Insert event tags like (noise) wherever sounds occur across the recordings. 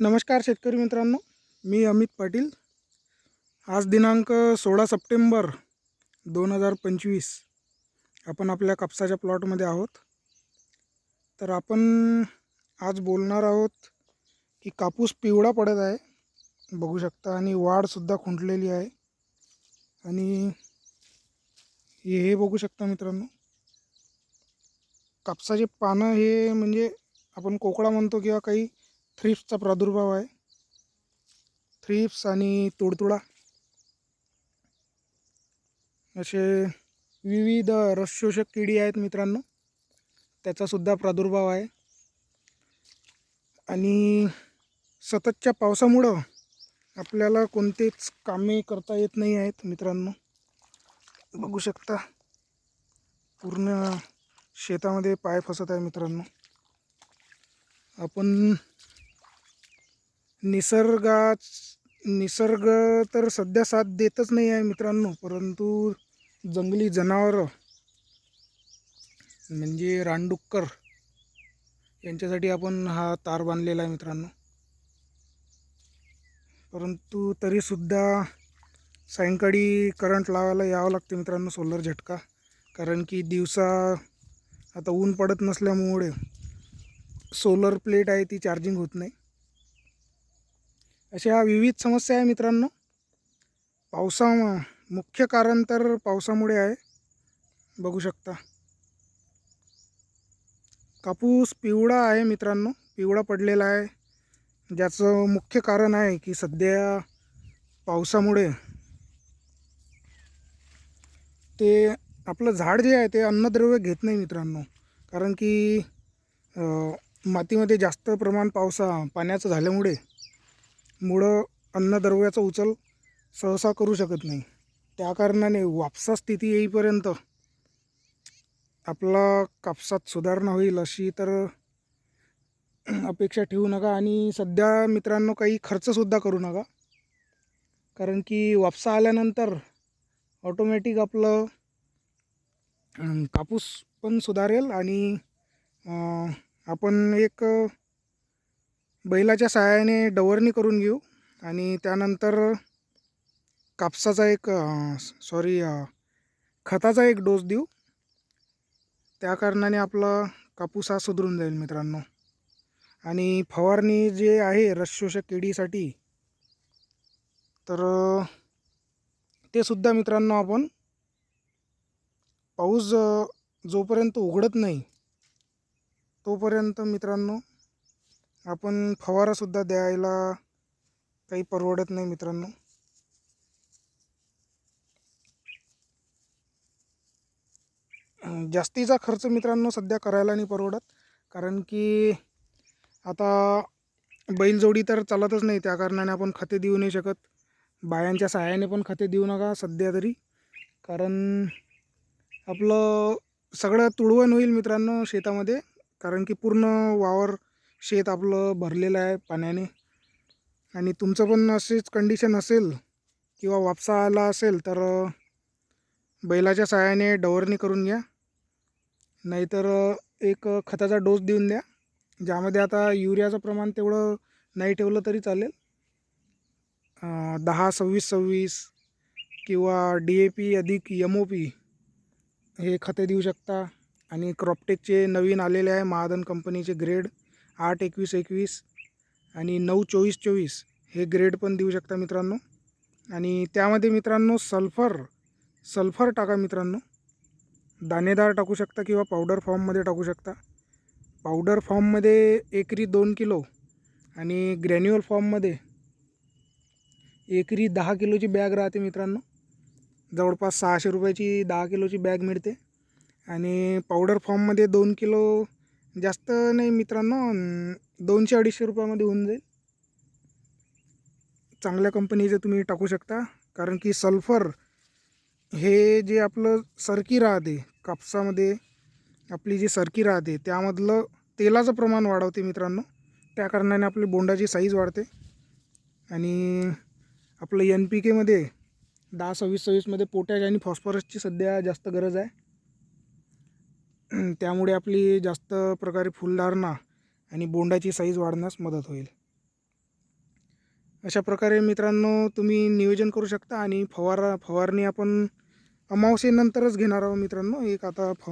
नमस्कार शेतकरी मित्रांनो मी अमित पाटील. आज दिनांक सोळा सप्टेंबर दोन हजार पंचवीस. आपण आपल्या कापसाच्या प्लॉटमध्ये आहोत. तर आपण आज बोलणार आहोत की कापूस पिवळा पडत आहे बघू शकता आणि वाढसुद्धा खुंटलेली आहे. आणि हे हे बघू शकता मित्रांनो कापसाचे पानं हे म्हणजे आपण कोकळा म्हणतो किंवा काही थ्रिप्सचा प्रादुर्भाव आहे. थ्रिप्स आणि तुडतुडा. असे विविध रसशोषक किडी आहेत मित्रांनो. त्याचासुद्धा प्रादुर्भाव आहे. आणि सततच्या पावसामुळं आपल्याला कोणतेच कामे करता येत नाही आहेत मित्रांनो. बघू शकता. पूर्ण शेतामध्ये पाय फसत आहे मित्रांनो. आपण निसर्गाच निसर्ग तर सध्या साथ देतच नाही आहे मित्रांनो परंतु जंगली जनावरं म्हणजे रानडुक्कर यांच्यासाठी आपण हा तार बांधलेला आहे मित्रांनो. परंतु तरीसुद्धा सायंकाळी करंट लावायला यावं लागते मित्रांनो सोलर झटका. कारण की दिवसा आता ऊन पडत नसल्यामुळे सोलर प्लेट आहे ती चार्जिंग होत नाही. अशा विविध समस्या आहे मित्रांनो. पावसा मुख्य कारण तर पावसामुळे आहे. बघू शकता. कापूस पिवळा आहे मित्रांनो. पिवळा पडलेला आहे. ज्याचं मुख्य कारण आहे की सध्या पावसामुळे ते आपलं झाड जे आहे ते अन्नद्रव्य घेत नाही मित्रांनो. कारण की मातीमध्ये जास्त प्रमाण पावसा पाण्याचं झाल्यामुळे मुळं अन्नद्रव्याचा उचल सहसा करू शकत नाही. त्या कारणाने वापसा स्थिती येईपर्यंत आपला कापसात सुधारणा होईल अशी तर अपेक्षा ठेवू नका आणि सध्या मित्रांनो काही खर्चसुद्धा करू नका. कारण की वापसा आल्यानंतर ऑटोमॅटिक आपलं कापूस पण सुधारेल आणि आपण एक बैलाच्या सहाय्याने डवरणी करून घेऊ. आणि त्यानंतर कापसाचा एक सॉरी खताचा एक डोस देऊ. त्या कारणाने आपला कापूस हा सुधरून जाईल मित्रांनो. आणि फवारणी जे आहे रसशोषक किडीसाठी तर ते सुद्धा मित्रांनो आपण पाऊस जोपर्यंत उघडत नाही तोपर्यंत मित्रांनो आपण फवारासुद्धा द्यायला काही परवडत नाही मित्रांनो. जास्तीचा खर्च मित्रांनो सध्या करायला नाही परवडत. कारण की आता बैलजोडी तर चालतच नाही त्या कारणाने आपण खते देऊ नाही शकत. बायांच्या सहाय्याने पण खते देऊ नका सध्या तरी. कारण आपलं सगळं तुडवण होईल मित्रांनो शेतामध्ये. कारण की पूर्ण वावर शेत आपलं भरलेलं आहे पाण्याने. आणि तुमचं पण अशीच कंडिशन असेल किंवा वापसा आला असेल तर बैलाच्या सहाय्याने डवरणी करून घ्या. नाहीतर एक खताचा डोस देऊन द्या. ज्यामध्ये आता युरियाचं प्रमाण तेवढं नाही ठेवलं तरी चालेल. दहा सव्वीस सव्वीस किंवा डी ए पी अधिक यम ओ पी हे खते देऊ शकता. आणि क्रॉपटेकचे नवीन आलेले आहे महादन कंपनीचे ग्रेड आठ एकवीस एकवीस आणि नऊ चोवीस चोवीस हे ग्रेड पण देऊ शकता मित्रांनो. आणि त्यामध्ये मित्रांनो सल्फर सल्फर टाका मित्रांनो. दाणेदार टाकू शकता किंवा पावडर फॉर्ममध्ये टाकू शकता. पावडर फॉर्ममध्ये एकरी दोन किलो आणि ग्रॅन्युअल फॉर्ममध्ये एकरी दहा किलोची बॅग राहते मित्रांनो. जवळपास सहाशे रुपयाची दहा किलोची बॅग मिळते. आणि पावडर फॉर्ममध्ये दोन किलो जास्त नाही मित्रांनो. दोनशे अडीचशे रुपयामध्ये होऊन जाईल. चांगल्या कंपनीचं तुम्ही टाकू शकता. कारण की सल्फर हे जे आपलं सरकी राहते कापसामध्ये आपली जी सरकी राहते त्यामधलं तेलाचं प्रमाण वाढवते मित्रांनो. त्या कारणाने आपली बोंडाची साईज वाढते. आणि आपलं एन पी केमध्ये दहा सव्वीस सव्वीसमध्ये पोटॅश आणि फॉस्फरसची सध्या जास्त गरज आहे. (clears throat) त्यामुळे आपली जास्त प्रकारे फुलधारणा आणि बोंडाची साईज वाढण्यास मदत होईल. अशा प्रकारे मित्रांनो तुम्ही नियोजन करू शकता आणि फवारा फवारणी आपण अमावस्येनंतरच घेणार आहोत मित्रांनो. एक आता फ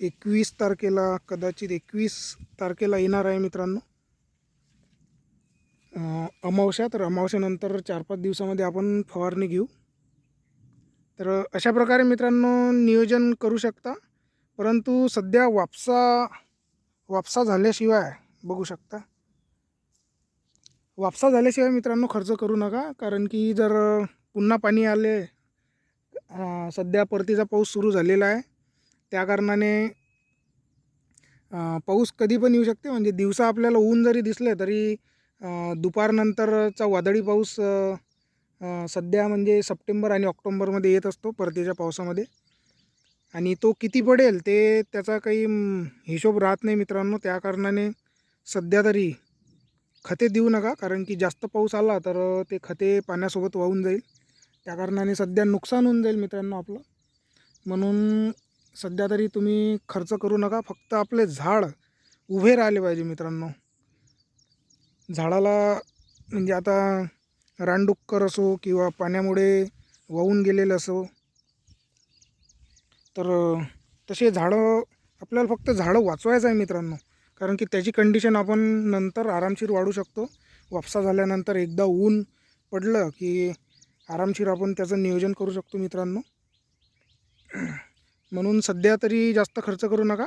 एकवीस तारखेला कदाचित एकवीस तारखेला येणार आहे मित्रांनो. अमावस्या तर अमावस्यानंतर चार पाच दिवसामध्ये आपण फवारणी घेऊ. तर अशा प्रकारे मित्रांनो नियोजन करू शकता. परंतु सध्या वापसा वापसा झाल्याशिवाय बघू शकता. वापसा झाल्याशिवाय मित्रांनो खर्च करू नका कारण की जर पुन्हा पाणी आले सध्या परतीचा पाऊस सुरू झालेला आहे. त्या कारणाने पाऊस कधी पण येऊ शकते म्हणजे दिवसा आपल्याला ऊन जरी दिसलं तरी दुपारनंतरचा वादळी पाऊस सध्या म्हणजे सप्टेंबर आणि ऑक्टोंबरमध्ये येत असतो परतीच्या पावसामध्ये. आणि तो किती पडेल ते त्याचा काही हिशोब राहत नाही मित्रांनो. त्या कारणाने सध्या तरी खते देऊ नका कारण की जास्त पाऊस आला तर ते खते पाण्यासोबत वाहून जाईल. त्या कारणाने सध्या नुकसान होऊन जाईल मित्रांनो आपलं. म्हणून सध्या तरी तुम्ही खर्च करू नका फक्त आपले झाड उभे राहिले पाहिजे मित्रांनो. झाडाला म्हणजे आता रानडुक्कर असो किंवा पाण्यामुळे वाहून गेलेलं असो तर तसे झाडं आपल्याला फक्त झाडं वाचवायचं आहे मित्रांनो. कारण की त्याची कंडिशन आपण नंतर आरामशीर वाढू शकतो. वापसा झाल्यानंतर एकदा ऊन पडलं की आरामशीर आपण त्याचं नियोजन करू शकतो मित्रांनो. (clears throat) म्हणून सध्या तरी जास्त खर्च करू नका.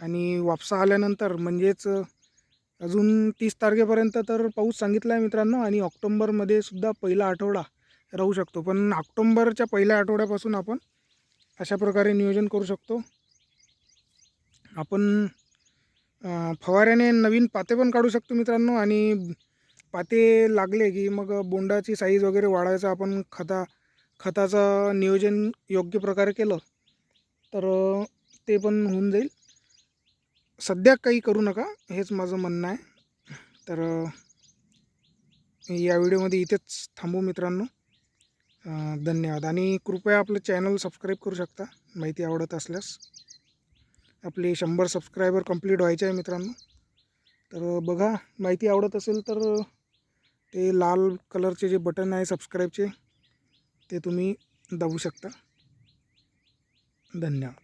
आणि वापसा आल्यानंतर म्हणजेच अजून तीस तारखेपर्यंत तर पाऊस सांगितला आहे मित्रांनो. आणि ऑक्टोंबरमध्ये सुद्धा पहिला आठवडा राहू शकतो. पण ऑक्टोंबरच्या पहिल्या आठवड्यापासून आपण अशा प्रकारे नियोजन करू शकतो. आपण फवाऱ्याने नवीन पाते पण काढू शकतो मित्रांनो आणि पाते लागले की मग बोंडाची साईज वगैरे वाढायचं आपण खता खताचं नियोजन योग्य प्रकारे केलं तर ते पण होऊन जाईल. सध्या काही करू नका हेच माझं म्हणणं आहे. तर या व्हिडिओमध्ये इथेच थांबू मित्रांनो. धन्यवाद. आणि कृपया आपलं चॅनल सबस्क्राईब करू शकता माहिती आवडत असल्यास. आपले शंभर सबस्क्रायबर कंप्लीट व्हायचे आहे मित्रांनो. तर बघा माहिती आवडत असेल तर ते लाल कलरचे जे बटन आहे सबस्क्राईबचे ते तुम्ही दाबू शकता. धन्यवाद.